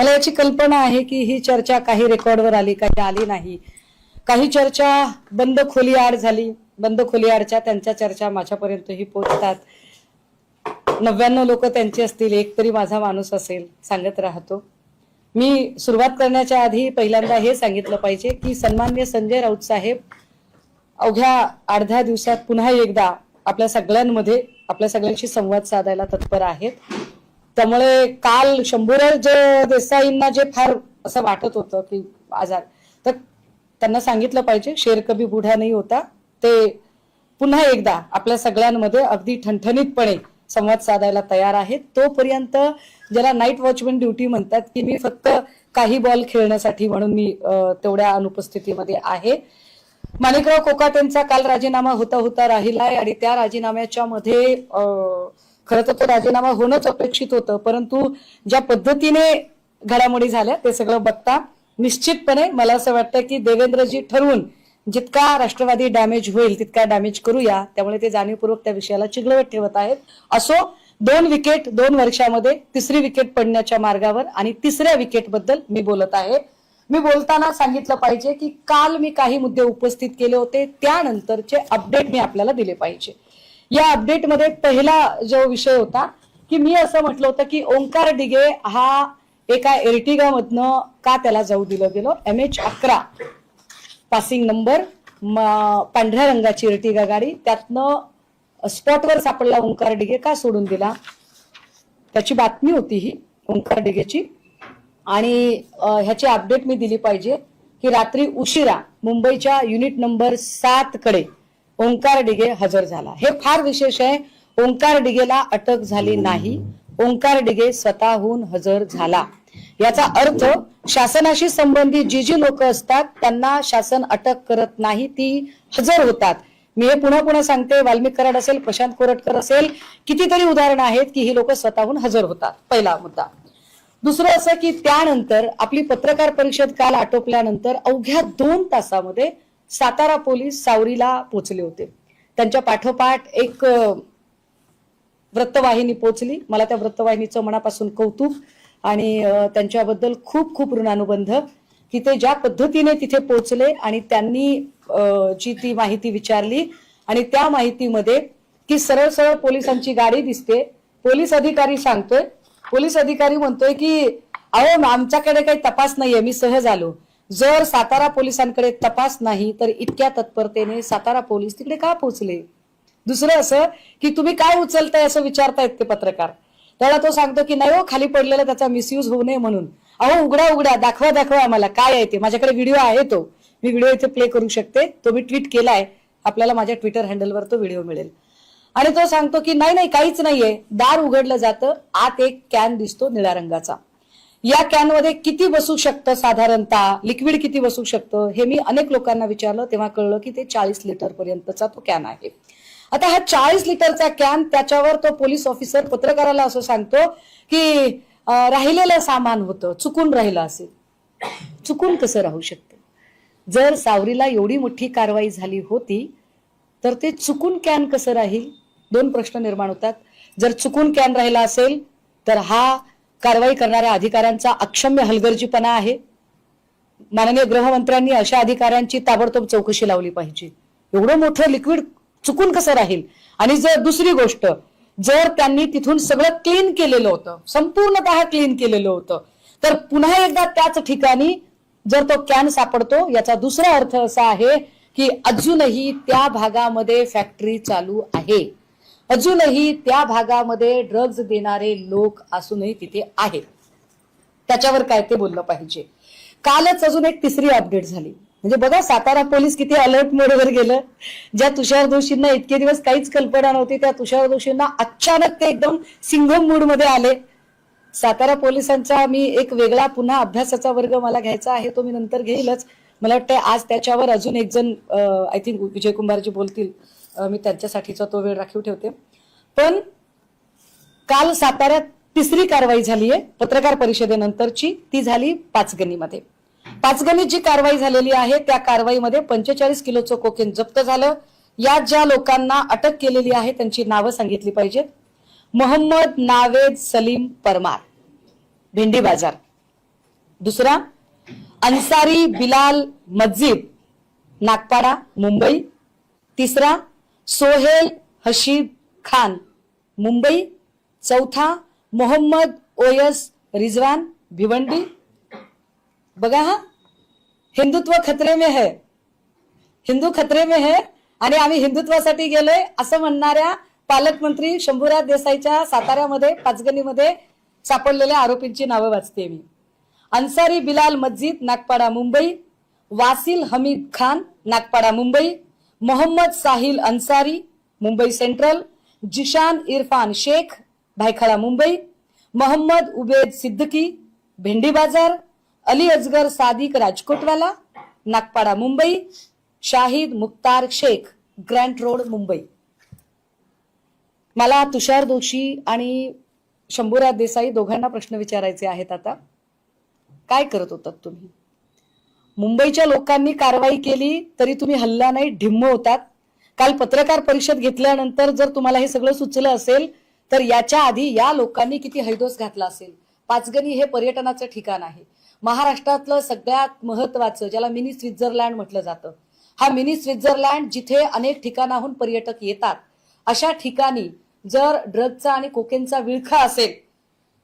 मला याची कल्पना आहे की ही चर्चा काही रेकॉर्डवर आली काही आली नाही. काही चर्चा बंद खोली आड झाली. बंद खोली आडच्या त्यांच्या चर्चा माझ्यापर्यंतही पोचतात नव्याण्णव लोक त्यांची असतील एक तरी माझा माणूस असेल सांगत राहतो. मी सुरुवात करण्याच्या आधी पहिल्यांदा हे सांगितलं पाहिजे की सन्मान्य संजय राऊत साहेब अवघ्या आठ दहा दिवसात पुन्हा एकदा आपल्या सगळ्यांमध्ये आपल्या सगळ्यांशी संवाद साधायला तत्पर आहेत. त्यामुळे काल शंभूराज जे देसाईंना जे फार असं वाटत होतं की आजार तर त्यांना सांगितलं पाहिजे शेर कभी बुढा नाही होता. ते पुन्हा एकदा आपल्या सगळ्यांमध्ये अगदी ठणठणीतपणे संवाद साधायला तयार आहेत. तोपर्यंत ज्याला नाईट वॉचमन ड्युटी म्हणतात की मी फक्त काही बॉल खेळण्यासाठी म्हणून मी तेवढ्या अनुपस्थितीमध्ये आहे. माणिकराव कोकाट यांचा काल राजीनामा होता होता राहिलाय आणि त्या राजीनाम्याच्या मध्ये अं, खरं तर तो राजीनामा होणंच अपेक्षित होतं परंतु ज्या पद्धतीने घडामोडी झाल्या ते सगळं बघता निश्चितपणे मला असं वाटतं की देवेंद्रजी ठरवून जितका राष्ट्रवादी डॅमेज होईल तितका डॅमेज करूया. त्यामुळे ते जाणीवपूर्वक त्या विषयाला चिघळवत ठेवत आहेत. असो दोन विकेट दोन वर्षामध्ये तिसरी विकेट पडण्याच्या मार्गावर आणि तिसऱ्या विकेटबद्दल मी बोलत आहे. मी बोलताना सांगितलं पाहिजे की काल मी काही मुद्दे उपस्थित केले होते त्यानंतरचे अपडेट मी आपल्याला दिले पाहिजे. या अपडेटमध्ये पहिला जो विषय होता की मी असं म्हटलं होतं की ओंकार डिगे हा एका एर्टिगामधनं का त्याला जाऊ दिलं गेलं? एम एच अकरा पासिंग नंबर पांढऱ्या रंगाची एर्टिगा गाडी त्यातनं स्पॉटवर सापडला ओंकार डिगे का सोडून दिला? त्याची बातमी होती ही ओंकार डिगेची. आणि ह्याची अपडेट मी दिली पाहिजे की रात्री उशिरा मुंबईच्या युनिट नंबर सात कडे ओंकार डिगे हजर झाला. हे फार विशेष आहे. ओंकार डिगेला अटक झाली नाही. ओंकार डिगे स्वतःहून हजर झाला. याचा अर्थ शासनाशी संबंधित जी जी लोक असतात त्यांना शासन अटक करत नाही ती हजर होतात. मी हे पुन्हा पुन्हा सांगते. वाल्मिक कराड असेल प्रशांत कोरटकर असेल कितीतरी उदाहरणं आहेत की ही लोक स्वतःहून हजर होतात. पहिला मुद्दा. दुसरं असं की त्यानंतर आपली पत्रकार परिषद काल आटोपल्यानंतर अवघ्या दोन तासामध्ये सातारा पोलीस सावरीला पोचले होते. त्यांच्या पाठोपाठ एक वृत्तवाहिनी पोचली. मला त्या वृत्तवाहिनीचं मनापासून कौतुक आणि त्यांच्याबद्दल खूप खूप ऋणानुबंध की ते ज्या पद्धतीने तिथे पोचले आणि त्यांनी जी ती माहिती विचारली आणि त्या माहितीमध्ये की सरळ सरळ पोलिसांची गाडी दिसते. पोलीस अधिकारी सांगतोय. पोलीस अधिकारी म्हणतोय की अहो आमच्याकडे काही तपास नाहीये. मी सहज आलो. जर सातारा पोलिसांकडे तपास नाही तर इतक्या तत्परतेने सातारा पोलीस तिकडे का पोहोचले? दुसरं असं की तुम्ही काय उचलताय असं विचारतायत ते पत्रकार. त्याला तो सांगतो की नाही हो खाली पडलेला त्याचा मिसयूज होऊ नये म्हणून. अहो उघडा उघडा दाखवा दाखवा आम्हाला. काय आहे ते? माझ्याकडे व्हिडिओ आहे तो. मी व्हिडिओ इथे प्ले करू शकते. तो मी ट्विट केलाय. आपल्याला माझ्या ट्विटर हँडलवर तो व्हिडिओ मिळेल. आणि तो सांगतो की नाही नाही काहीच नाहीये. दार उघडलं जातं. आत एक कॅन दिसतो निळ्या रंगाचा. या कॅनमध्ये किती बसू शकतं साधारणतः? लिक्विड किती बसू शकतं? हे मी अनेक लोकांना विचारलं तेव्हा कळलं की ते चाळीस लिटर पर्यंतचा तो कॅन आहे. आता हा चाळीस लिटरचा कॅन त्याच्यावर तो पोलीस ऑफिसर पत्रकाराला असं सांगतो की राहिलेलं सामान होतं चुकून राहिलं असेल. चुकून कसं राहू शकतं? जर सावरीला एवढी मोठी कारवाई झाली होती तर ते चुकून कॅन कसं राहील? दोन प्रश्न निर्माण होतात. जर चुकून कॅन राहिला असेल तर हा कारवाई करणाऱ्या अधिकाऱ्यांचा अक्षम्य हलगर्जीपणा आहे. माननीय गृहमंत्र्यांनी अशा अधिकाऱ्यांची ताबडतोब चौकशी लावली पाहिजे. एवढं मोठं लिक्विड चुकून कसं राहील? आणि जर दुसरी गोष्ट जर त्यांनी तिथून सगळं क्लीन केलेलं होतं संपूर्णतः क्लीन केलेलं होतं तर पुन्हा एकदा त्याच ठिकाणी जर तो कॅन सापडतो याचा दुसरा अर्थ असा आहे की अजूनही त्या भागामध्ये फॅक्टरी चालू आहे. अजूनही त्या भागामध्ये ड्रग्ज देणारे लोक असूनही तिथे आहेत. त्याच्यावर काय ते बोललं पाहिजे. कालच अजून एक तिसरी अपडेट झाली. म्हणजे बघा सातारा पोलीस किती अलर्ट मोडवर गेलं. ज्या तुषार दोषींना इतके दिवस काहीच कल्पना नव्हती त्या तुषार दोषींना अचानक ते एकदम सिंघम मूडमध्ये आले. सातारा पोलिसांचा मी एक वेगळा पुन्हा अभ्यासाचा वर्ग मला घ्यायचा आहे तो मी नंतर घेईलच. मला वाटतं आज त्याच्यावर अजून एक जण आय थिंक विजय कुंभारजी बोलतील. मी त्यांच्यासाठीचा तो वेळ राखीव ठेवते. पण काल साताऱ्यात तिसरी कारवाई झाली आहे पत्रकार परिषदेनंतरची. ती झाली पाचगणीमध्ये. पाचगणीत जी कारवाई झालेली आहे त्या कारवाईमध्ये पंचेचाळीस किलोचं कोकेन जप्त झालं. यात ज्या लोकांना अटक केलेली आहे त्यांची नावं सांगितली पाहिजेत. मोहम्मद नावेद सलीम परमार भेंडी बाजार. दुसरा अन्सारी बिलाल मस्जिद नागपाडा मुंबई. तिसरा सोहेल हशीद खान मुंबई चौथा मोहम्मद ओयस रिजवान भिवंडी. बघा हा हिंदुत्व खतरे में है. हिंदू खतरे में है आणि आम्ही हिंदुत्वासाठी गेलोय असं म्हणणाऱ्या पालकमंत्री शंभूराज देसाईच्या साताऱ्यामध्ये पाचगणीमध्ये सापडलेल्या आरोपींची नावं वाचते मी. अन्सारी बिलाल मस्जिद Nagpada Mumbai. Wasil Hamid Khan Nagpada Mumbai. Mohammed Sahil Ansari Mumbai Central. Zeeshan Irfan Shaikh Byculla Mumbai Mohammed Ubed Siddiqui Bhendi Bazaar Ali Asgar Sadiq Rajkotwala Nagpada Mumbai Shahid Mukhtar Shaikh Grant Road Mumbai. मला तुषार दोशी आणि शंभूराज देसाई दोघांना प्रश्न विचारायचे आहेत आता. काय करत होतात तुम्ही? मुंबईच्या लोकांनी कारवाई केली तरी तुम्ही हल्ला नाही ढिम्म होतात. काल पत्रकार परिषद घेतल्यानंतर जर तुम्हाला हे सगळं सुचलं असेल तर याच्या आधी या लोकांनी किती हैदोस घातला असेल? पाचगणी हे पर्यटनाचं ठिकाण आहे. महाराष्ट्रातलं सगळ्यात महत्वाचं ज्याला मिनी स्वित्झर्लंड म्हटलं जातं हा मिनी स्वित्झर्लंड जिथे अनेक ठिकाणाहून पर्यटक येतात अशा ठिकाणी जर ड्रगचा आणि कोकेनचा विळखा असेल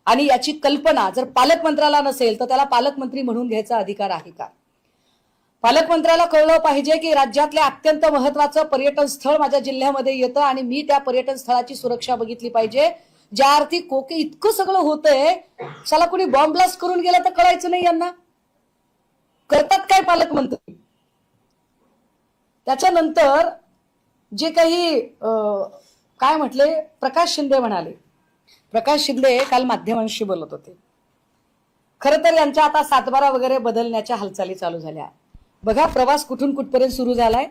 आणि याची कल्पना जर पालकमंत्र्याला नसेल तर त्याला पालकमंत्री म्हणून घ्यायचा अधिकार आहे का? पालकमंत्र्याला कळलं पाहिजे की राज्यातल्या अत्यंत महत्वाचं पर्यटन स्थळ माझ्या जिल्ह्यामध्ये येतं आणि मी त्या पर्यटन स्थळाची सुरक्षा बघितली पाहिजे. ज्या अर्थी कोके इतकं सगळं होतंय साला कोणी बॉम्ब ब्लास्ट करून गेलं तर कळायचं नाही यांना. करतात काय पालकमंत्री? त्याच्यानंतर जे काही अं, काय म्हटले? प्रकाश शिंदे म्हणाले. प्रकाश शिंदे काल माध्यमांशी बोलत होते. खरं तर यांच्या आता सातबारा वगैरे बदलण्याच्या हालचाली चालू झाल्या. बघा प्रवास कुठून कुठपर्यंत सुरू झालाय?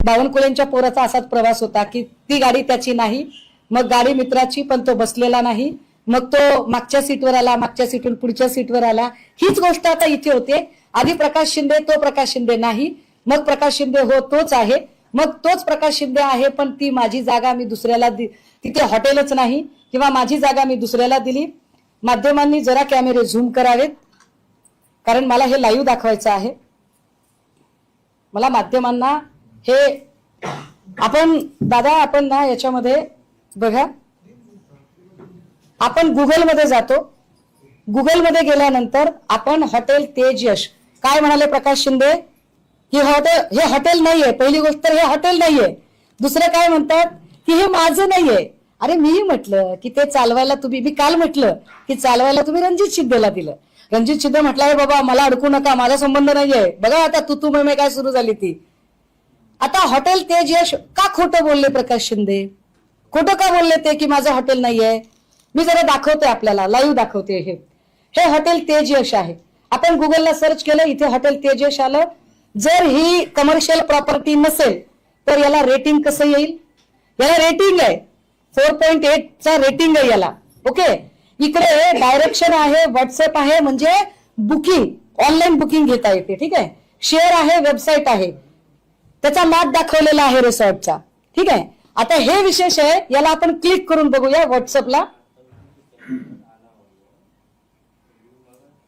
बावनकुळेंच्या पोराचा असाच प्रवास होता की ती गाडी त्याची नाही मग गाडी मित्राची पण तो बसलेला नाही मग तो मागच्या सीटवर आला मागच्या सीटवर पुढच्या सीटवर आला. हीच गोष्ट आता इथे होते. आधी प्रकाश शिंदे तो प्रकाश शिंदे नाही मग प्रकाश शिंदे हो तोच आहे. मग तोच प्रकाश शिंदे आहे पण ती माझी जागा मी दुसऱ्याला दि तिथे हॉटेलच नाही किंवा माझी जागा मी दुसऱ्याला दिली. माध्यमांनी जरा कॅमेरे झूम करावेत कारण मला हे लाईव्ह दाखवायचं आहे. मला माध्यमांना हे आपण दादा आपण ना याच्यामध्ये बघा. आपण गुगलमध्ये जातो. गुगलमध्ये गेल्यानंतर आपण हॉटेल तेज यश. काय म्हणाले प्रकाश शिंदे? ही हॉटेल हे हॉटेल नाहीये. पहिली गोष्ट तर हे हॉटेल नाहीये. दुसरं काय म्हणतात? की हे माझं नाहीये. अरे मीही म्हटलं की ते चालवायला तुम्ही मी काल म्हटलं की चालवायला तुम्ही रणजित शिंदेला दिलं. रणजित शिंदे म्हटलं बाबा मला अडकू नका माझा संबंध नाहीये. बघा आता तू तू मे काय सुरू झाली ती? आता हॉटेल तेज यश का खोटं बोलले प्रकाश शिंदे? खोटं का बोलले ते की माझं हॉटेल नाहीये? मी जरा दाखवते आपल्याला लाईव्ह दाखवते हे. हे हॉटेल तेज यश आहे. आपण गुगलला सर्च केलं इथे हॉटेल तेज यश आलं. जर ही कमर्शियल प्रॉपर्टी नसेल तर याला रेटिंग कसं येईल? याला रेटिंग आहे. फोर पॉईंट एट चा रेटिंग आहे याला. ओके इकडे डायरेक्शन आहे व्हॉट्सअप आहे म्हणजे बुकिंग ऑनलाईन बुकिंग घेता येते ठीक आहे? शेअर आहे वेबसाईट आहे. त्याचा मॅप दाखवलेला आहे रिसॉर्टचा ठीक आहे? आता हे विशेष आहे याला आपण क्लिक करून बघूया व्हॉट्सअपला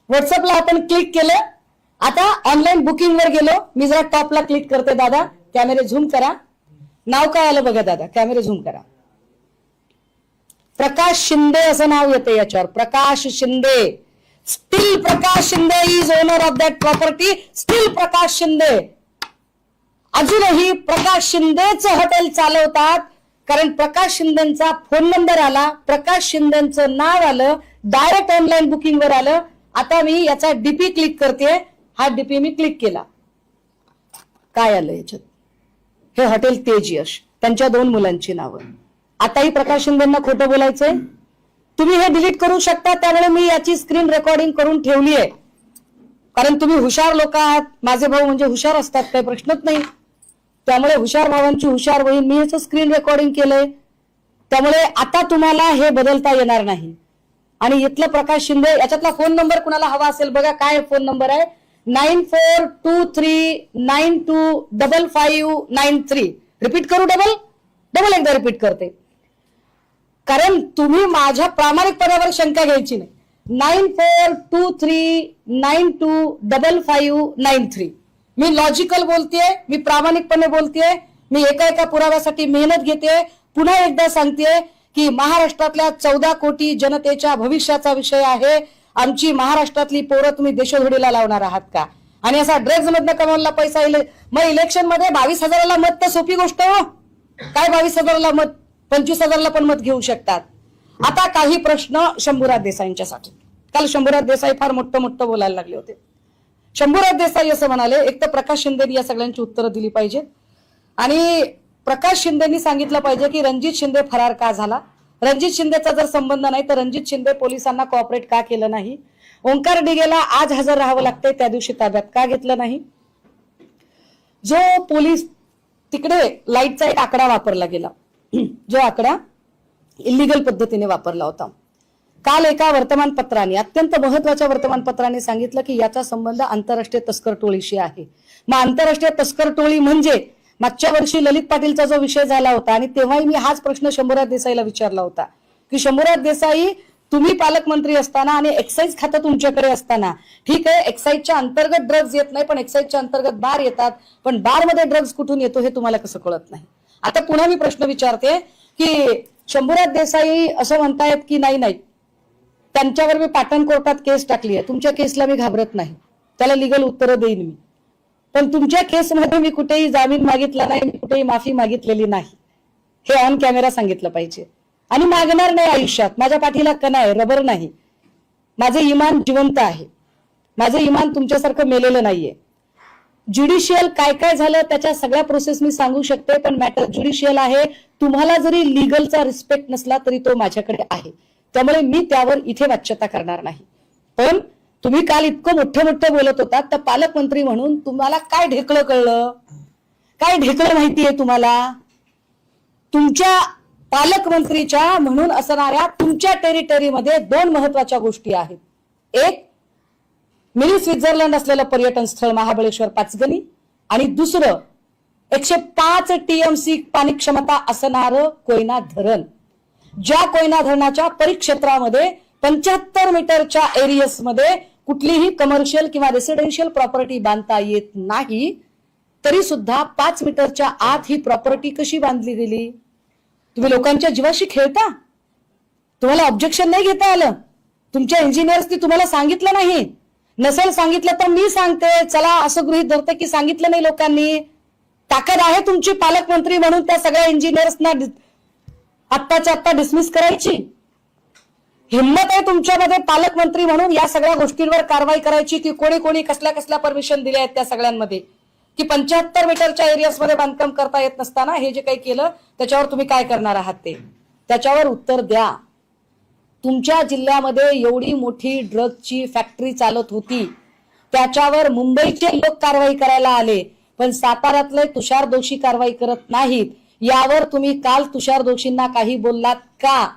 व्हॉट्सअपला आपण क्लिक केलं. आता ऑनलाईन बुकिंग वर गेलो. मी जरा टॉपला क्लिक करते दादा. कॅमेरे झूम करा. नाव काय आलं बघा दादा? कॅमेरे झूम करा. प्रकाश शिंदे असं नाव येतं याच्यावर. Prakash Shinde. Steel Prakash Shinde is owner of that property steel Prakash Shinde. अजूनही प्रकाश शिंदेच हॉटेल चालवतात. कारण प्रकाश शिंदेचा फोन नंबर आला. प्रकाश शिंदेचं नाव आलं. डायरेक्ट ऑनलाईन बुकिंग वर आलं. आता मी याचा डीपी क्लिक करते. हा डीपी मी क्लिक केला. काय आलं याच्यात? हे हॉटेल तेज यश त्यांच्या दोन मुलांची नावं. आताही प्रकाश शिंदेना खोटं बोलायचंय. तुम्ही हे डिलीट करू शकता त्यामुळे मी याची स्क्रीन रेकॉर्डिंग करून ठेवली आहे. कारण तुम्ही हुशार लोक आहात. माझे भाऊ म्हणजे हुशार असतात काही प्रश्नच नाही. त्यामुळे हुशार भावांची हुशार बहीण मी याचं स्क्रीन रेकॉर्डिंग केलंय. त्यामुळे आता तुम्हाला हे बदलता येणार नाही. आणि इथलं प्रकाश शिंदे याच्यातला फोन नंबर कुणाला हवा असेल बघा काय फोन नंबर आहे? Nine four two three nine two double five nine three. Repeat करू डबल डबल एकदा रिपीट करते. कारण तुम्ही माझ्या प्रामाणिकपणावर शंका घ्यायची नाही. Nine four two three nine two double five nine three मी लॉजिकल बोलतेय मी प्रामाणिकपणे बोलतेय मी एका एका पुराव्यासाठी मेहनत घेते पुन्हा एकदा सांगते की महाराष्ट्रातल्या चौदा कोटी जनतेच्या भविष्याचा विषय आहे. आमची महाराष्ट्रातली पोरं तुम्ही देशोधडीला लावणार आहात का? आणि असा ड्रग्ज मधनं कमवला पैसा मग इलेक्शनमध्ये बावीस हजाराला मत तर सोपी गोष्ट हो. काय बावीस हजाराला मत? पंचवीस हजारला पण मत घेऊ शकतात. आता काही प्रश्न शंभूराज देसाईंच्यासाठी. काल शंभूराज देसाई फार मोठं मोठं बोलायला लागले होते. शंभूराज देसाई असं म्हणाले एक तर प्रकाश शिंदेनी या सगळ्यांची उत्तरं दिली पाहिजेत आणि प्रकाश शिंदेनी सांगितलं पाहिजे की रणजित शिंदे फरार का झाला? रणजित शिंदेचा जर संबंध नाही तर रणजित शिंदे पोलिसांना कॉपरेट का केलं नाही? ओंकार डिगेला आज हजर राहावं लागतंय त्या दिवशी ताब्यात का घेतलं नाही? जो पोलीस तिकडे लाईटचा एक आकडा वापरला गेला. जो आकडा इलिगल पद्धतीने वापरला होता. काल एका वर्तमानपत्राने अत्यंत महत्त्वाच्या वर्तमानपत्राने सांगितलं की याचा संबंध आंतरराष्ट्रीय तस्कर टोळीशी आहे. मग आंतरराष्ट्रीय तस्कर टोळी म्हणजे मागच्या वर्षी ललित पाटीलचा जो विषय झाला होता आणि तेव्हाही मी हाच प्रश्न शंभूराज देसाईला विचारला होता. की शंभूराज देसाई तुम्ही पालकमंत्री असताना आणि एक्साईज खातं तुमच्याकडे असताना ठीक आहे एक्साईजच्या अंतर्गत ड्रग्ज येत नाही पण एक्साईजच्या अंतर्गत बार येतात पण बारमध्ये ड्रग्ज कुठून येतो हे तुम्हाला कसं कळत नाही? आता पुन्हा मी प्रश्न विचारते की शंभूराज देसाई असं म्हणतायत की नाही नाही. त्यांच्यावर मी पाटण कोर्टात केस टाकली आहे. तुमच्या केसला मी घाबरत नाही. त्याला लिगल उत्तरं देईन मी. पण तुमच्या केसमध्ये मी कुठेही जामीन मागितला नाही मी कुठेही माफी मागितलेली नाही. हे ऑन कॅमेरा सांगितलं पाहिजे. आणि मागणार नाही आयुष्यात. माझ्या पाठीला कणा आहे रबर नाही. माझे इमान जिवंत आहे. माझं इमान तुमच्यासारखं मेलेलं नाहीये. ज्युडिशियल काय काय झालं त्याच्या सगळ्या प्रोसेस मी सांगू शकते पण मॅटर ज्युडिशियल आहे. तुम्हाला जरी लिगलचा रिस्पेक्ट नसला तरी तो माझ्याकडे आहे. त्यामुळे मी त्यावर इथे वाच्यता करणार नाही. पण तुम्ही काल इतकं मोठं मोठं बोलत होता तर पालकमंत्री म्हणून तुम्हाला काय ढेकळं कळलं? काय ढेकळं माहितीये तुम्हाला? तुमच्या पालकमंत्रीच्या म्हणून असणाऱ्या तुमच्या टेरिटरीमध्ये दोन महत्त्वाच्या गोष्टी आहेत. एक मिनी स्वित्झर्लंड असलेलं पर्यटन स्थळ महाबळेश्वर पाचगणी आणि दुसरं एकशे पाच टीएमसी पाणी क्षमता असणारं कोयना धरण. ज्या कोयना धरणाच्या परिक्षेत्रामध्ये पंच्याहत्तर मीटरच्या एरियसमध्ये कुठलीही कमर्शियल किंवा रेसिडेन्शियल प्रॉपर्टी बांधता येत नाही तरी सुद्धा पाच मीटरच्या आत ही प्रॉपर्टी कशी बांधली गेली? तुम्ही लोकांच्या जीवाशी खेळता? तुम्हाला ऑब्जेक्शन नाही घेता आलं. तुमच्या इंजिनियर्सनी तुम्हाला सांगितलं नाही. नसेल सांगितलं तर मी सांगते. चला असं गृहित धरते की सांगितलं नाही लोकांनी. ताकद आहे तुमची पालकमंत्री म्हणून त्या सगळ्या इंजिनियर्सना आत्ताच्या आत्ता डिसमिस करायची. हिंमत आहे तुमच्यामध्ये पालकमंत्री म्हणून या सगळ्या गोष्टींवर कारवाई करायची की कोणी कोणी कसल्या कसल्या परमिशन दिल्या आहेत त्या सगळ्यांमध्ये. की पंच्याहत्तर मीटरच्या एरियामध्ये बांधकाम करता येत नसताना हे जे काही केलं त्याच्यावर तुम्ही काय करणार आहात ते? त्याच्यावर उत्तर द्या. तुमच्या जिल्ह्यामध्ये एवढी मोठी ड्रगची फॅक्टरी चालत होती. त्याच्यावर मुंबईचे लोक कारवाई करायला आले पण साताऱ्यातले तुषार दोषी कारवाई करत नाहीत. यावर तुम्ही काल तुषार दोषींना काही बोललात का?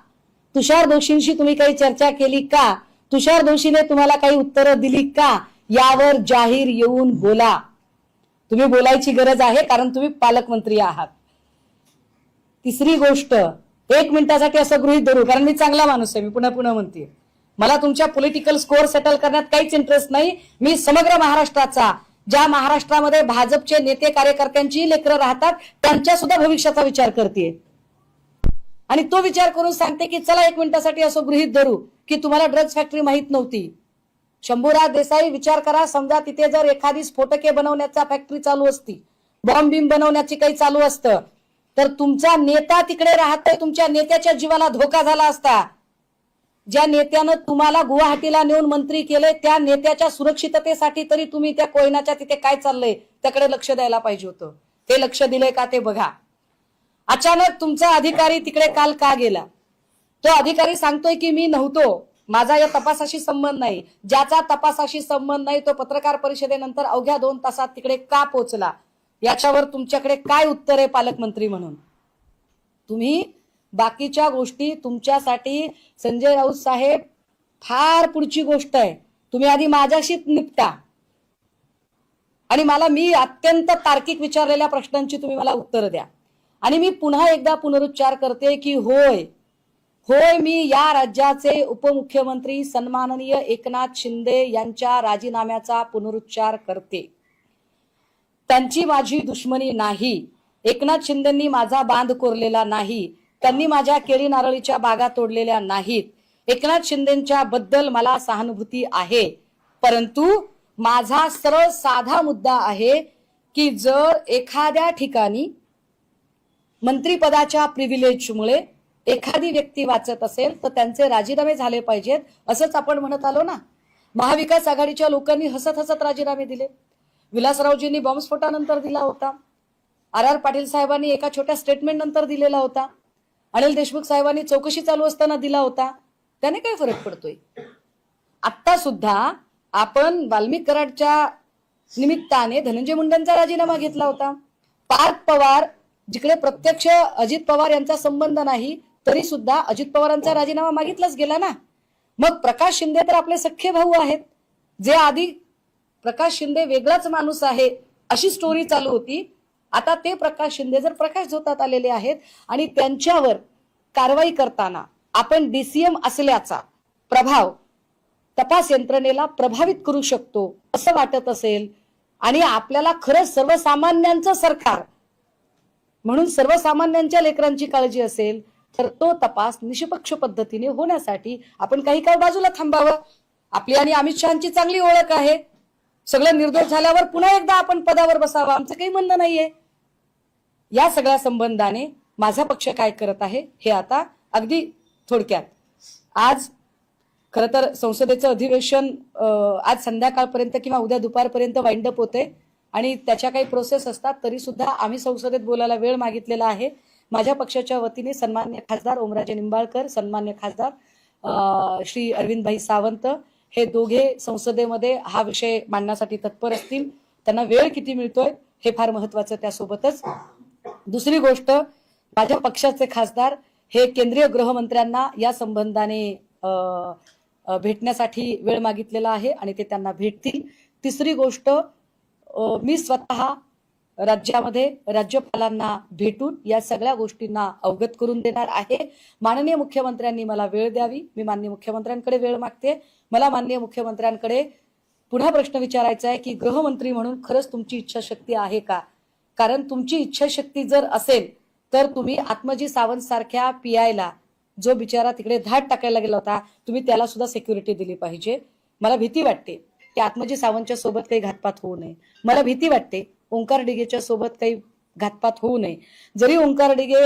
तुषार दोषींशी तुम्ही काही चर्चा केली का? तुषार दोषीने तुम्हाला काही उत्तरं दिली का? यावर जाहीर येऊन बोला. तुम्ही बोलायची गरज आहे कारण तुम्ही पालकमंत्री आहात. तिसरी गोष्ट एक मिनिटासाठी असं गृहित धरू कारण मी चांगला माणूस आहे मी पुन्हा पुन्हा म्हणते मला तुमच्या पॉलिटिकल स्कोअर सेटल करण्यात काहीच इंटरेस्ट नाही. मी समग्र महाराष्ट्राचा ज्या महाराष्ट्रामध्ये भाजपचे नेते कार्यकर्त्यांची लेकरं राहतात त्यांच्या सुद्धा भविष्याचा विचार करते आणि तो विचार करून सांगते की चला एक मिनिटासाठी असं गृहित धरू की तुम्हाला ड्रग्ज फॅक्टरी माहीत नव्हती. शंभूराज देसाई विचार करा समजा तिथे जर एखादी स्फोटके बनवण्याचा फॅक्टरी चालू असती बॉम्ब बिम बनवण्याची काही चालू असतं तर तुमचा नेता तिकडे राहतोय तुमच्या नेत्याच्या जीवाला धोका झाला असता. ज्या नेत्यानं तुम्हाला गुवाहाटीला नेऊन मंत्री केले त्या नेत्याच्या सुरक्षिततेसाठी तरी तुम्ही त्या कोयनाच्या तिथे काय चाललंय त्याकडे लक्ष द्यायला पाहिजे होतं. ते लक्ष दिलंय का ते बघा. अचानक तुमचा अधिकारी तिकडे काल का गेला? तो अधिकारी सांगतोय की मी नव्हतो. माझा या तपासाशी संबंध नाही. ज्याचा तपासाशी संबंध नाही तो पत्रकार परिषदेनंतर अवघ्या दोन तासात तिकडे का पोचला याच्यावर तुमच्याकडे काय उत्तर आहे पालकमंत्री म्हणून? तुम्ही बाकीच्या गोष्टी तुमच्यासाठी संजय राऊत साहेब फार पुढची गोष्ट आहे. तुम्ही आधी माझ्याशी निपटा. आणि मला मी अत्यंत तार्किक विचारलेल्या प्रश्नांची तुम्ही मला उत्तर द्या. आणि मी पुन्हा एकदा पुनरुच्चार करते की होय होय मी या राज्याचे उपमुख्यमंत्री सन्माननीय एकनाथ शिंदे यांच्या राजीनाम्याचा पुनरुच्चार करते. त्यांची माझी दुश्मनी नाही. एकनाथ शिंदेंनी माझा बांध कोरलेला नाही. त्यांनी माझ्या केळी नारळीच्या बागा तोडलेल्या नाहीत. एकनाथ शिंदेच्या बद्दल मला सहानुभूती आहे. परंतु माझा सरळ साधा मुद्दा आहे की जर एखाद्या ठिकाणी मंत्रीपदाच्या प्रिव्हिलेजमुळे एखादी व्यक्ती वाचत असेल तर त्यांचे राजीनामे झाले पाहिजेत असंच आपण म्हणत आलो ना? महाविकास आघाडीच्या लोकांनी हसत हसत राजीनामे दिले. विलासरावजींनी बॉम्बस्फोटानंतर दिला होता. आर आर पाटील साहेबांनी एका छोट्या स्टेटमेंट नंतर दिलेला होता. अनिल देशमुख साहेबांनी चौकशी चालू असताना दिला होता. त्याने काय फरक पडतोय? आता सुद्धा आपण वाल्मिक कराडच्या निमित्ताने धनंजय मुंडेंचा राजीनामा घेतला होता. पार्थ पवार जिकडे प्रत्यक्ष अजित पवार यांचा संबंध नाही तरी सुद्धा अजित पवारांचा राजीनामा मागितलाच गेला ना. मग प्रकाश शिंदे तर आपले सख्खे भाऊ आहेत. जे आधी प्रकाश शिंदे वेगळाच माणूस आहे अशी स्टोरी चालू होती. आता ते प्रकाश शिंदे जर प्रकाश झोतात आलेले आहेत आणि त्यांच्यावर कारवाई करताना आपण डीसीएम असल्याचा प्रभाव तपास यंत्रणेला प्रभावित करू शकतो असं वाटत असेल आणि आपल्याला खरंच सर्वसामान्यांचं सरकार म्हणून सर्वसामान्यांच्या लेकरांची काळजी असेल तर तो तपास निष्पक्ष पद्धतीने होण्यासाठी आपण काही काळ बाजूला थांबावं. आपली आणि अमित शहाची चांगली ओळख आहे. सगळं निर्दोष झाल्यावर पुन्हा एकदा आपण पदावर बसावं. आमचं काही म्हणणं नाहीये. या सगळ्या संबंधाने माझा पक्ष काय करत आहे हे आता अगदी थोडक्यात. आज खर तर संसदेचं अधिवेशन आज संध्याकाळपर्यंत किंवा उद्या दुपारपर्यंत वाइंडअप होते आणि त्याच्या काही प्रोसेस असतात तरी सुद्धा आम्ही संसदेत बोलायला वेळ मागितलेला आहे. माझ्या पक्षाच्या वतीने सन्मान्य खासदार ओमराजे निंबाळकर सन्मान्य खासदार श्री अरविंदभाई सावंत हे दोघे संसदेमध्ये हा विषय मांडण्यासाठी तत्पर असतील. त्यांना वेळ किती मिळतोय हे फार महत्वाचं त्यासोबतच. दुसरी गोष्ट माझ्या पक्षाचे खासदार हे केंद्रीय गृहमंत्र्यांना या संबंधाने भेटण्यासाठी वेळ मागितलेला आहे आणि ते त्यांना भेटतील. तिसरी गोष्ट मी स्वतः राज्यामध्ये राज्यपालांना भेटून या सगळ्या गोष्टींना अवगत करून देणार आहे. माननीय मुख्यमंत्र्यांनी मला वेळ द्यावी. मी माननीय मुख्यमंत्र्यांकडे वेळ मागते. मला माननीय मुख्यमंत्र्यांकडे पुन्हा प्रश्न विचारायचा आहे की गृहमंत्री म्हणून खरंच तुमची इच्छाशक्ती आहे का? कारण तुमची इच्छाशक्ती जर असेल तर तुम्ही आत्मजी सावंत सारख्या पीआयला जो बिचारा तिकडे धाड टाकायला गेला होता तुम्ही त्याला सुद्धा सिक्युरिटी दिली पाहिजे. मला भीती वाटते की आत्मजी सावंतच्या सोबत काही घातपात होऊ नये. मला भीती वाटते ओंकार डिगेच्या सोबत काही घातपात होऊ नये. जरी ओंकार डिगे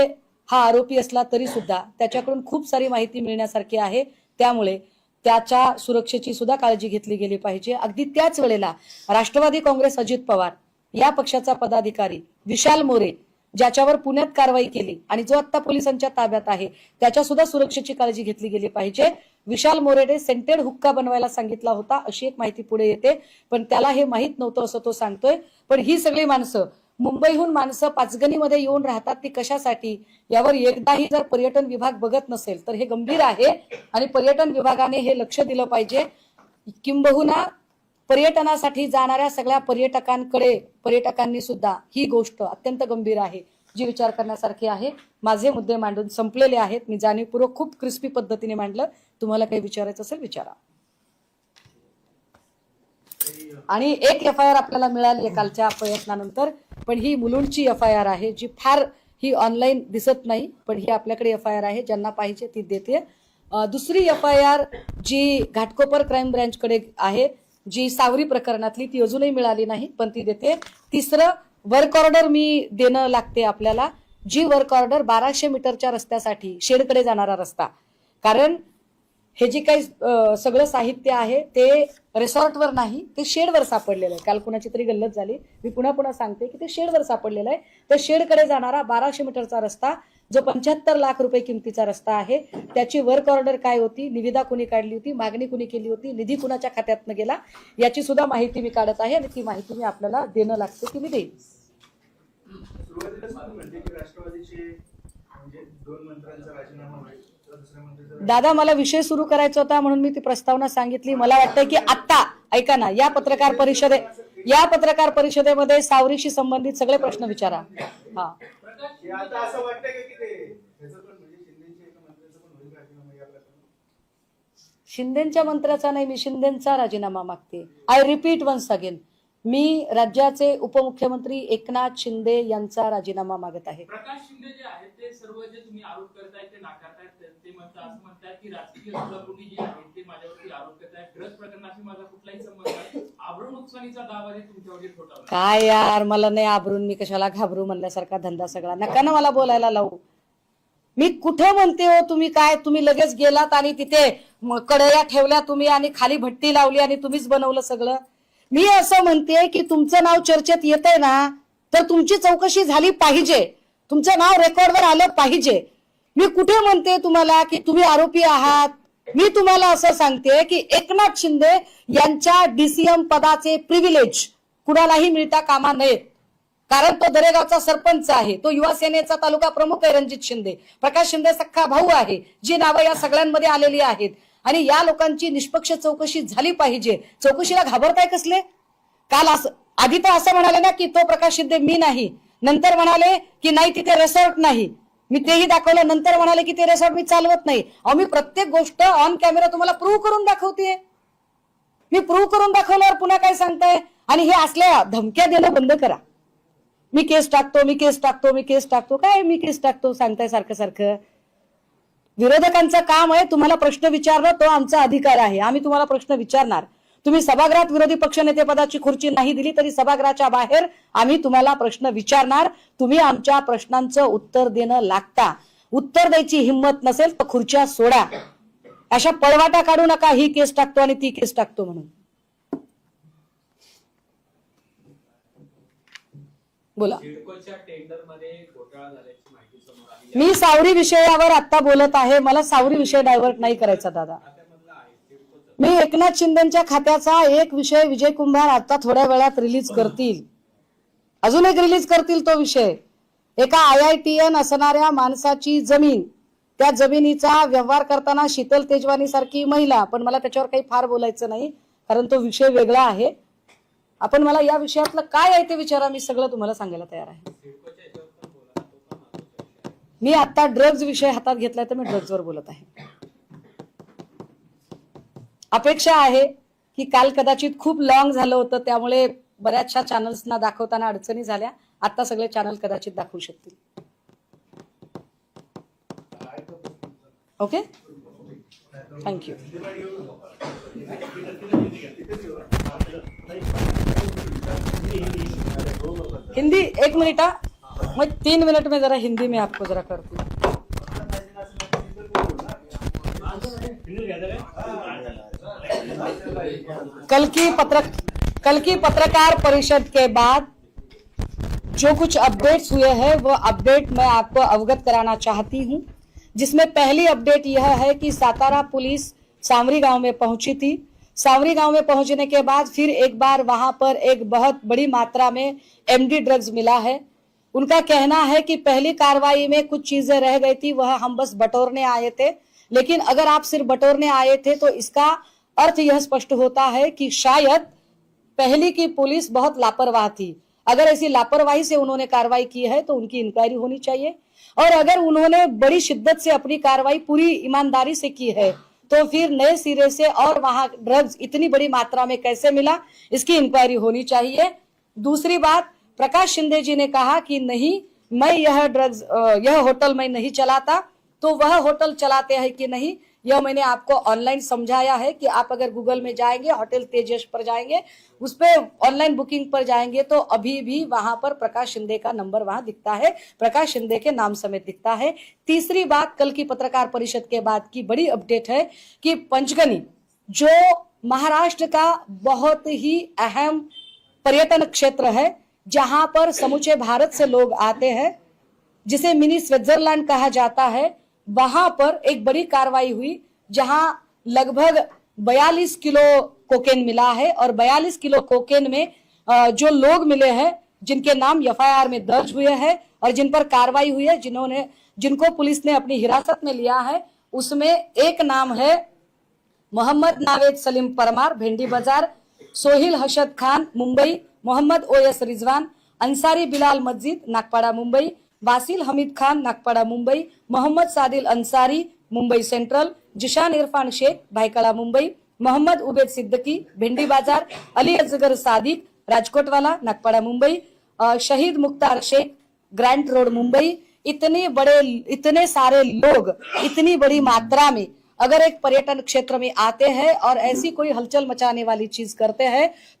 हा आरोपी असला तरी सुद्धा त्याच्याकडून खूप सारी माहिती मिळण्यासारखी आहे. त्यामुळे त्याच्या सुरक्षेची सुद्धा काळजी घेतली गेली पाहिजे. अगदी त्याच वेळेला राष्ट्रवादी काँग्रेस अजित पवार या पक्षाचा पदाधिकारी विशाल मोरे ज्याच्यावर पुण्यात कारवाई केली आणि जो आता पोलिसांच्या ताब्यात आहे त्याच्या सुद्धा सुरक्षेची काळजी घेतली गेली पाहिजे. विशाल मोरेडे सेंटेड हुक्का बनवायला सांगितला होता अशी एक माहिती पुढे येते. पण त्याला हे माहीत नव्हतं असं तो सांगतोय. पण ही सगळी माणसं मुंबईहून माणसं पाचगणीमध्ये येऊन राहतात ती कशासाठी? यावर एकदाही जर पर्यटन विभाग बघत नसेल तर हे गंभीर आहे आणि पर्यटन विभागाने हे लक्ष दिलं पाहिजे. किंबहुना पर्यटनासाठी जाणाऱ्या सगळ्या पर्यटकांकडे पर्यटकांनी सुद्धा ही गोष्ट अत्यंत गंभीर आहे जी विचार करण्यासारखी आहे. माझे मुद्दे मांडून संपलेले आहेत. मी जाणीवपूर्वक खूप क्रिस्पी पद्धतीने मांडलं. तुम्हाला काही विचारायचं असेल विचारा. आणि एक एफ आय आर आपल्याला मिळाली कालच्या प्रयत्नानंतर पण ही मुलुंडची एफ आय आर आहे जी फार ही ऑनलाईन दिसत नाही पण ही आपल्याकडे एफ आय आर आहे ज्यांना पाहिजे ती देते. दुसरी एफ आय आर जी घाटकोपर क्राईम ब्रँचकडे आहे जी सावरी प्रकरणातली ती अजूनही मिळाली नाही पण ती देते. तिसरं वर्क ऑर्डर मी देणं लागते आपल्याला. जी वर्क ऑर्डर बाराशे मीटरच्या रस्त्यासाठी शेडकडे जाणारा रस्ता. कारण हे जे काही सगळं साहित्य आहे ते रिसॉर्टवर नाही ते शेडवर सापडलेलं आहे. काल कुणाची तरी गल्लत झाली. मी पुन्हा पुन्हा सांगते की ते शेडवर सापडलेलं आहे. त्या शेडकडे जाणारा बाराशे मीटरचा रस्ता जो पंच्याहत्तर लाख रुपये किमतीचा रस्ता आहे त्याची वर्क ऑर्डर काय होती? निविदा कुणी काढली होती? मागणी कुणी केली होती? निधी कुणाच्या खात्यातनं गेला? याची सुद्धा माहिती मी काढत आहे आणि ती माहिती मी आपल्याला देणं लागते की मी देईन. राष्ट्रवादीचे म्हणजे दोन मंत्र्यांचा राजीनामा दादा मला विषय सुरू करायचा होता म्हणून मी ती प्रस्तावना सांगितली. मला वाटतं की आत्ता ऐका ना या पत्रकार परिषदे या पत्रकार परिषदेमध्ये सावरीशी संबंधित सगळे प्रश्न विचारा. हा. शिंदेच्या शिंदेच्या मंत्र्याचा नाही मी शिंदेचा राजीनामा मागते. आय रिपीट वन्स अगेन मी राज्याचे उपमुख्यमंत्री एकनाथ शिंदे यांचा राजीनामा मागत आहे. प्रकाश म्हणतात असं म्हणतात की राजकीय जुळापुटी जे आहेत ते माझ्यावरती आरोप करत आहेत ड्रग्ज प्रकरणाशी माझा कुठलाही संबंध नाही. आबरू नुकसानीचा दावा आहे तुमच्यावरती ठोठावला काय यार मला नाही आबरून मी कशाला घाबरू म्हणल्यासारखा धंदा सगळा. नका ना मला बोलायला लावू. मी कुठे म्हणते हो तुम्ही काय? तुम्ही लगेच गेलात आणि तिथे म- कढया ठेवल्या तुम्ही आणि खाली भट्टी लावली आणि तुम्हीच बनवलं सगळं. मी असं म्हणते की तुमचं नाव चर्चेत येत आहे ना तर तुमची चौकशी झाली पाहिजे. तुमचं नाव रेकॉर्डवर आलं पाहिजे. मी कुठे म्हणते तुम्हाला की तुम्ही आरोपी आहात? मी तुम्हाला असं सांगते की एकनाथ शिंदे यांच्या डीसीएम पदाचे प्रिव्हिलेज कुणालाही मिळता कामा नयेत. कारण तो दरेगावचा सरपंच आहे. तो युवा सेनेचा तालुका प्रमुख आहे रणजित शिंदे. प्रकाश शिंदे सख्खा भाऊ आहे जी नावं या सगळ्यांमध्ये आलेली आहेत. आणि या लोकांची निष्पक्ष चौकशी झाली पाहिजे. चौकशीला घाबरताय कसले? काल असं आधी तर असं म्हणाले ना की तो प्रकाश शिंदे मी नाही. नंतर म्हणाले की नाही तिथे रिसॉर्ट नाही. मी तेही दाखवलं नंतर म्हणाले की ते रेसॉर्ट मी चालवत नाही. अहो मी प्रत्येक गोष्ट ऑन कॅमेरा तुम्हाला प्रूव्ह करून दाखवते मी प्रूव्ह करून दाखवल्यावर पुन्हा काय सांगताय? आणि हे असल्या धमक्या देणं बंद करा. मी केस टाकतो मी केस टाकतो मी केस टाकतो. काय मी केस टाकतो? सांगताय सारखं सारखं. विरोधकांचं काम आहे तुम्हाला प्रश्न विचारणं तो आमचा अधिकार आहे. आम्ही तुम्हाला प्रश्न विचारणार. तुम्ही सभागृहात विरोधी पक्षनेते पदाची खुर्ची नाही दिली तरी सभागृहाच्या बाहेर आम्ही तुम्हाला प्रश्न विचारणार. तुम्ही आमच्या प्रश्नांचं उत्तर देणं लागता. उत्तर द्यायची हिंमत नसेल तर खुर्च्या सोडा. अशा पळवाटा काढू नका ही केस टाकतो आणि ती केस टाकतो म्हणून. बोला. मी सावरी विषयावर आता बोलत आहे. मला सावरी विषय डायव्हर्ट नाही करायचा दादा. मी एकनाथ शिंदेच्या खात्याचा एक विषय विजय कुंभार आता थोड्या वेळात रिलीज करतील. अजून एक रिलीज करतील तो विषय. एका आय आय टी एन असणाऱ्या माणसाची जमीन त्या जमिनीचा व्यवहार करताना शीतल तेजवानी सारखी महिला पण मला त्याच्यावर काही फार बोलायचं नाही कारण तो विषय वेगळा आहे. आपण मला या विषयातलं काय आहे ते विचारा मी सगळं तुम्हाला सांगायला तयार आहे. मी आता ड्रग्ज विषय हातात घेतलाय तर मी ड्रग्जवर बोलत आहे. अपेक्षा आहे की काल कदाचित खूप लॉंग झालं होतं त्यामुळे बऱ्याचशा चॅनल्सना दाखवताना अडचणी झाल्या. आता सगळे चॅनल कदाचित दाखवू शकतील. ओके थँक्यू हिंदी एक मिनिट हाँ. मैं तीन मिनट में जरा हिंदी में आपको जरा करती हूँ. कल की पत्रक, कल की पत्रकार परिषद के बाद जो कुछ अपडेट्स हुए हैं, वो अपडेट मैं आपको अवगत कराना चाहती हूँ। जिसमें पहली अपडेट यह है कि सातारा पुलिस सांवरी गाँव में पहुँची थी। सांवरी गाँव में पहुँचने के बाद फिर एक बार वहाँ पर एक बहुत बड़ी मात्रा में एमडी ड्रग्स मिला है। उनका कहना है कि पहली कार्रवाई में कुछ चीज़ें रह गई थी, वह हम बस बटोरने आए थे। लेकिन अगर आप सिर्फ़ बटोरने आए थे तो इसका अर्थ यह स्पष्ट होता है कि शायद पहली की पुलिस बहुत लापरवाह थी। अगर ऐसी लापरवाही से उन्होंने कार्रवाई की है तो उनकी इंक्वायरी होनी चाहिए। और अगर उन्होंने बड़ी शिद्दत से अपनी कार्रवाई पूरी ईमानदारी से की है तो फिर नए सिरे से और वहाँ ड्रग्स इतनी बड़ी मात्रा में कैसे मिला, इसकी इंक्वायरी होनी चाहिए। दूसरी बात, प्रकाश शिंदे जी ने कहा कि नहीं, मैं यह ड्रग्स यह होटल मैं नहीं चलाता तो वह होटल चलाते हैं कि नहीं? यह मैंने आपको ऑनलाइन समझाया है कि आप अगर गूगल में जाएँगे, होटल तेजस पर जाएँगे, उस पर ऑनलाइन बुकिंग पर जाएँगे तो अभी भी वहाँ पर प्रकाश शिंदे का नंबर वहाँ दिखता है। प्रकाश शिंदे के नाम समेत दिखता है। तीसरी बात, कल की पत्रकार परिषद के बाद की बड़ी अपडेट है कि पंचगनी, जो महाराष्ट्र का बहुत ही अहम पर्यटन क्षेत्र है, जहाँ पर समूचे भारत से लोग आते हैं, जिसे मिनी स्विट्जरलैंड कहा जाता है वहाँ पर एक बड़ी कार्रवाई हुई, जहाँ लगभग 42 किलो कोकेन मिला है और 42 किलो कोकेन में जो लोग मिले हैं, जिनके नाम एफआईआर में दर्ज हुए हैं और जिन पर कार्रवाई हुई है, जिन्होंने, जिनको पुलिस ने अपनी हिरासत में लिया है, उसमें एक नाम है Mohammed Naved Salim Parmar, Bhendi Bazaar, Sohil Hashad Khan, Mumbai, Mohammed OS Rizwan, Ansari Bilal Masjid, Nagpada, Mumbai Wasil Hamid Khan, Nagpada, Mumbai, Mohammed Sadil Ansari Mumbai Central, Zeeshan Irfan Shaikh Byculla Mumbai, Mohammed Ubaid Siddiqui, Bhindi Bazaar, Ali Asgar Sadiq, Rajkotwala, Nagpada, Mumbai Shahid Mukhtar Shaikh Grand Road, Mumbai, इतने बड़े, इतने सारे लोग, इतनी बड़ी मात्रा में अगर एक पर्यटन क्षेत्र में आते हैं और ऐसी कोई हलचल मचाने वाली चीज़ करते हैं तो